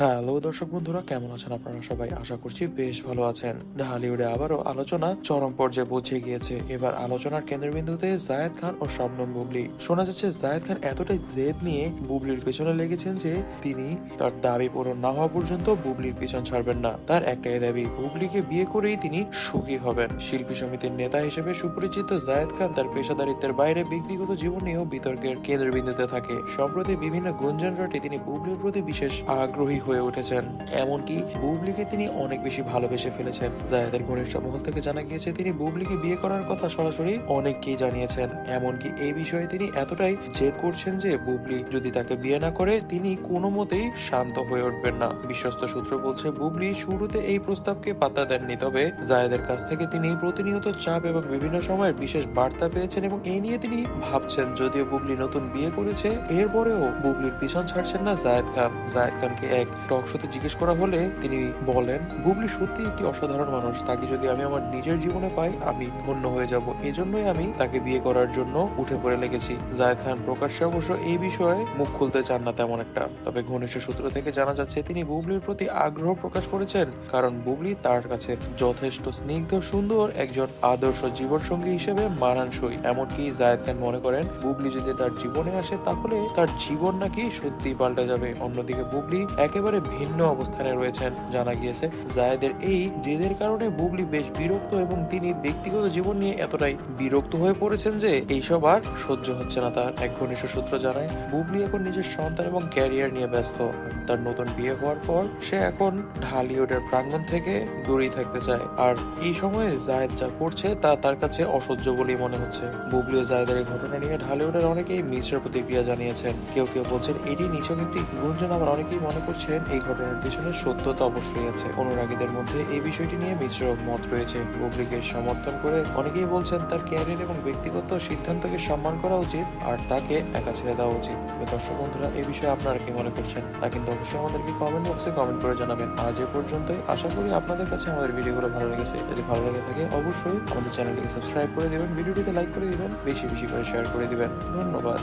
Hello দর্শক বন্ধুরা, কেমন আছেন আপনারা সবাই? আশা করছি বেশ ভালো আছেন। ঢালিউডে আবারও আলোচনা চরম পর্যায়ে পৌঁছে গিয়েছে। এবার আলোচনার কেন্দ্রবিন্দুতে জায়েদ খান ও শবনম বুবলি। শোনা যাচ্ছে জায়েদ খান এতটাই জেদ নিয়ে বুবলির পেছনে লেগেছেন যে তিনি তার দাবি পূরণ না হওয়া পর্যন্ত বুবলির পিছন ছাড়বেন না। তার একটাই দাবি, বুবলিকে বিয়ে করেই তিনি সুখী হবেন। শিল্পী সমিতির নেতা হিসেবে সুপরিচিত জায়েদ খান তার পেশাদারিত্বের বাইরে ব্যক্তিগত জীবন নিয়েও বিতর্কের কেন্দ্রবিন্দুতে থাকে। সম্প্রতি বিভিন্ন গুঞ্জন রটে তিনি বুবলির প্রতি বিশেষ আগ্রহী হয়ে উঠেছেন। এমনকি বুবলিকে তিনি অনেক বেশি ভালোবেসে ফেলেছেন। জায়েদের ঘনিষ্ঠ মহল থেকে জানা গিয়েছে, তিনি বুবলিকে বিয়ে করার কথা সরাসরি অনেককেই জানিয়েছেন। এমনকি এই বিষয়ে তিনি এতটাই জেদ করছেন যে বুবলি যদি তাকে বিয়ে না করে, তিনি কোনো মতেই শান্ত হয়ে উঠবেন না। বিশ্বস্ত সূত্র বলছে, বুবলি শুরুতে এই প্রস্তাবকে পাত্তা দেননি, তবে জায়েদের কাছ থেকে তিনি প্রতিনিয়ত চাপ এবং বিভিন্ন সময়ের বিশেষ বার্তা পেয়েছেন এবং এই নিয়ে তিনি ভাবছেন, যদিও বুবলি নতুন বিয়ে করেছে, এরপরেও বুবলির পিছন ছাড়ছেন না জায়েদ খান। জায়েদ খানকে এক টক শোতে জিজ্ঞেস করা হলে তিনি বলেন বুবলি সত্যি একটি অসাধারণ মানুষ। তাকে যদি আমি আমার নিজের জীবনে পাই, আমি ধন্য হয়ে যাব। এজন্যই আমি তাকে বিয়ে করার জন্য উঠে পড়ে লেগেছি। জায়েদ খান প্রকাশ্যে অবশ্য এই বিষয়ে মুখ খুলতে চান না তেমন একটা। তবে ঘনিষ্ঠ সূত্র থেকে জানা যাচ্ছে, তিনি বুবলির প্রতি আগ্রহ প্রকাশ করেছেন কারণ বুবলি তার কাছে যথেষ্ট স্নিগ্ধ, সুন্দর একজন আদর্শ জীবনসঙ্গী হিসেবে মানানসই। এমনকি জায়েদ খান মনে করেন, বুবলি যদি তার জীবনে আসে, তাহলে তার জীবন নাকি সত্যি পাল্টে যাবে। অন্যদিকে বুবলি একেবারে ভিন্ন অবস্থানে রয়েছেন, জানা গিয়েছে। জায়েদের এই জেদের কারণে বুবলি বেশ বিরক্ত এবং তিনি ব্যক্তিগত জীবন নিয়ে এতটাই বিরক্ত হয়ে পড়েছেন যে এইসব আর সহ্য হচ্ছে না তার, এক ঘনিষ্ঠ সূত্র জানায়। বুবলি এখন নিজের সন্তান এবং ক্যারিয়ার নিয়ে ব্যস্ত। তার নতুন বিয়ে হওয়ার পর সে এখন ঢালিউডের প্রাঙ্গণ থেকে দূরেই থাকতে চায়। আর এই সময়ে জায়েদ যা করছে তা তার কাছে অসহ্য বলেই মনে হচ্ছে। বুবলি ও জায়েদের এই ঘটনা নিয়ে ঢালিউডের অনেকেই মিশ্র প্রতিক্রিয়া জানিয়েছেন। কেউ কেউ বলছেন, এটি নিছক একটি গুঞ্জন। আবার অনেকেই মনে করছেন এই ঘটনার পিছনে সত্যতা অবশ্যই আছে। অনুরাগীদের মধ্যে এই বিষয়টি নিয়ে মিশ্র মত রয়েছে। বুবলিকে সমর্থন করে অনেকেই বলছেন, তার ক্যারিয়ার এবং ব্যক্তিগত সিদ্ধান্তকে সম্মান করা উচিত আর তাকে একা ছেড়ে দেওয়া উচিত। দর্শক বন্ধুরা এই বিষয়ে আপনারা কি মনে করছেন? তা কিন্তু অবশ্যই আমাদেরকে কমেন্ট বক্সে কমেন্ট করে জানাবেন। আজ এ পর্যন্তই। আশা করি আপনাদের কাছে আমাদের ভিডিওগুলো ভালো লেগেছে। যদি ভালো লেগে থাকে, অবশ্যই আমাদের চ্যানেলটিকে সাবস্ক্রাইব করে দেবেন, ভিডিওটিতে লাইক করে দিবেন, বেশি বেশি করে শেয়ার করে দিবেন। ধন্যবাদ।